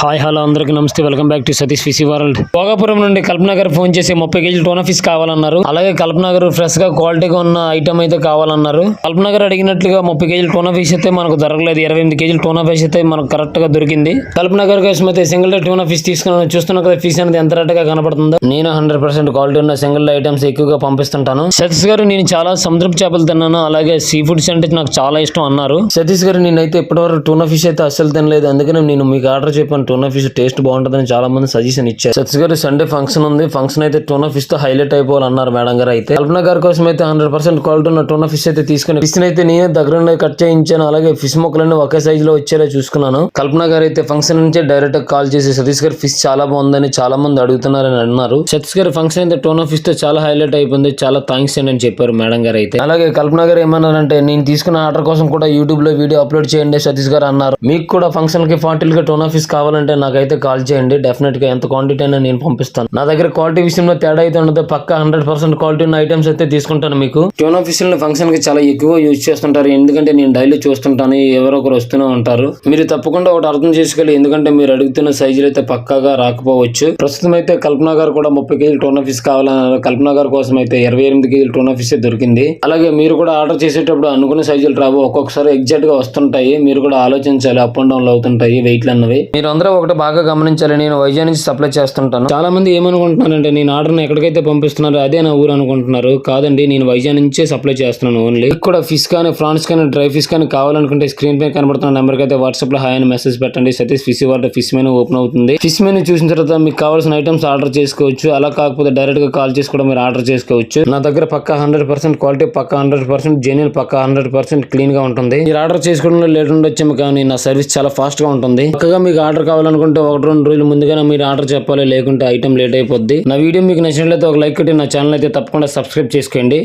Hi hello అందరికీ నమస్తే. Welcome back to Satish fish world. Bhogapuram నుండి కల్పనగర్ ఫోన్ చేసి ముప్పై కేజీలు టోనా ఫిష్ కావాలన్నారు. అలాగే కల్పనగర్ ఫ్రెష్గా క్వాలిటీగా ఉన్న ఐటమ్ అయితే కావాలన్నారు. కల్పనగర్ అడిగినట్లుగా ముప్పై కేజీలు టోనా ఫిష్ అయితే మనకు దొరకలేదు. ఇరవై ఎనిమిది కేజీలు టోనా ఫిష్ అయితే మనకు కరెక్ట్గా దొరికింది. కల్పనగర్ కోసం అయితే సింగిల్ డే టోనా ఫిష్ తీసుకున్నాను. చూస్తున్నా కదా ఫిష్ అనేది ఎంత రేట్గా కనపడుతుందో నేను హండ్రెడ్ పర్సెంట్ క్వాలిటీ ఉన్న సింగిల్ డే ఐటమ్స్ ఎక్కువగా పంపిస్తుంటాను. సతీష్ గారు నేను చాలా సముద్రపు చేపలు తిన్నాను. అలాగే సీ ఫుడ్స్ అంటే నాకు చాలా ఇష్టం అన్నారు. సతీష్ గారు నేనైతే ఇప్పటివరకు టోనా ఫిష్ అయితే అస్సలు తినలేదు. అందుకనే నేను మీకు ఆర్డర్ చెప్పాను. టూనా ఫిష్ టేస్ట్ బాగుంటుందని చాలా మంది సజెషన్ ఇచ్చారు. సత్స్ గారు సండే ఫంక్షన్ ఉంది. ఫంక్షన్ అయితే టూనా ఫిష్తో హైలైట్ అయిపోవాలన్నారు మేడం గారు అయితే. కల్పన గారి కోసం అయితే హండ్రెడ్ పర్సెంట్ క్వాలిటీ ఉన్న టూనా ఫిష్ అయితే తీసుకుని ఫిష్ అయితే నేనే దగ్గర కట్ చేయించాను. అలాగే ఫిష్ మొక్కలన్నీ ఒకే సైజ్లో వచ్చేలా చూసుకున్నాను. కల్పన గారు అయితే ఫంక్షన్ నుంచే డైరెక్ట్గా కాల్ చేసి సతీష్ గారు ఫిష్ చాలా బాగుందని చాలా మంది అడుగుతున్నారని అన్నారు. సతీష్ గారి ఫంక్షన్ అయితే టోన్ ఫిష్తో చాలా హైలైట్ అయిపోయింది. చాలా థ్యాంక్స్ అండి అని చెప్పారు మేడం గారు అయితే. అలాగే కల్పన గారు ఏమన్నారంటే నేను తీసుకున్న ఆర్డర్ కోసం కూడా యూట్యూబ్లో వీడియో అప్లోడ్ చేయండి సతీష్ గారు అన్నారు. మీకు కూడా ఫంక్షన్కి ఫార్టీల్గా ఆఫీస్ ఫిష్ కావాలంటే నాకైతే కాల్ చేయండి. డెఫినెట్గా ఎంత క్వాంటిటీ అయినా నేను పంపిస్తాను. నా దగ్గర క్వాలిటీ విషయంలో తేడా అయితే ఉండదు. పక్క హండ్రెడ్ పర్సెంట్ క్వాలిటీ ఉన్న ఐటమ్స్ అయితే తీసుకుంటాను మీకు. టోనా ఫిష్ ఫంక్షన్కి చాలా ఎక్కువ యూజ్ చేస్తుంటారు. ఎందుకంటే నేను డైలీ చూస్తుంటాను. ఎవరో ఒకరు వస్తూనే ఉంటారు. మీరు తప్పకుండా ఒకటి అర్థం చేసుకోవాలి. ఎందుకంటే మీరు అడుగుతున్న సైజులు అయితే పక్కాగా రాకపోవచ్చు. ప్రస్తుతం అయితే కల్పన గారు కూడా ముప్పై కేజీలు టోన్ ఆఫీస్ కావాలన్నారు. కల్పన గారి కోసం అయితే ఇరవై ఎనిమిది కేజీలు టోన్ ఆఫీస్ దొరికింది. అలాగే మీరు కూడా ఆర్డర్ చేసేటప్పుడు అనుకున్న సైజులు రావు. ఒక్కొక్కసారి ఎగ్జాక్ట్గా వస్తుంటాయి. మీరు కూడా ఆలోచించాలి. అప్ అండ్ డౌన్ అవుతుంటాయి. వెయిట్లు అన్నవి. మీరు అందరూ ఒకటి బాగా గమనించాలి. నేను వైజాగ్ నుంచి సప్లై చేస్తుంటాను. చాలా మంది ఏమనుకుంటున్నారంటే నేను ఆర్డర్ ఎక్కడికైతే పంపిస్తున్నారో అదే నా ఊరు అనుకుంటున్నారు. కాదండి నేను వైజాగ్ నుంచే సప్లై చేస్తున్నాను ఓన్లీ ఇక్కడ కూడా ఫిష్ కానీ ఫ్రాన్స్ కానీ డ్రై ఫిష్ కానీ కావాలనుకుంటే స్క్రీన్ పై కనబడుతున్న నెంబర్కి అయితే వాట్సాప్లో హాయ్ అని మెసేజ్ పెట్టండి. Satish fish water fish menu open అవుతుంది. ఫిష్ మెనూ చూసిన తర్వాత మీకు కావాల్సిన ఐటమ్స్ ఆర్డర్ చేసుకోవచ్చు. అలా కాకపోతే డైరెక్ట్గా కాల్ చేసి కూడా మీరు ఆర్డర్ చేసుకోవచ్చు. నా దగ్గర పక్క హండ్రెడ్ పర్సెంట్ క్వాలిటీ పక్క హండ్రెడ్ పర్సెంట్ జెన్యున్ పక్క హండ్రెడ్ పర్సెంట్ క్లీన్గా ఉంటుంది. మీరు ఆర్డర్ చేసుకోవడంలో లేట్ ఉండొచ్చేమో కానీ నా సర్వీస్ చాలా ఫాస్ట్గా ఉంటుంది. పక్కగా మీకు ఆర్డర్ కావాలి కావాలనుకుంటే ఒకటి రెండు రోజులు ముందుగానే మీరు ఆర్డర్ చెప్పాలి లేకుంటే ఐటమ్ లేట్ అయిపోద్ది. నా వీడియో మీకు నచ్చినట్లయితే ఒక లైక్ కొట్టి నా ఛానల్ అయితే తప్పకుండా సబ్స్క్రైబ్ చేసుకోండి.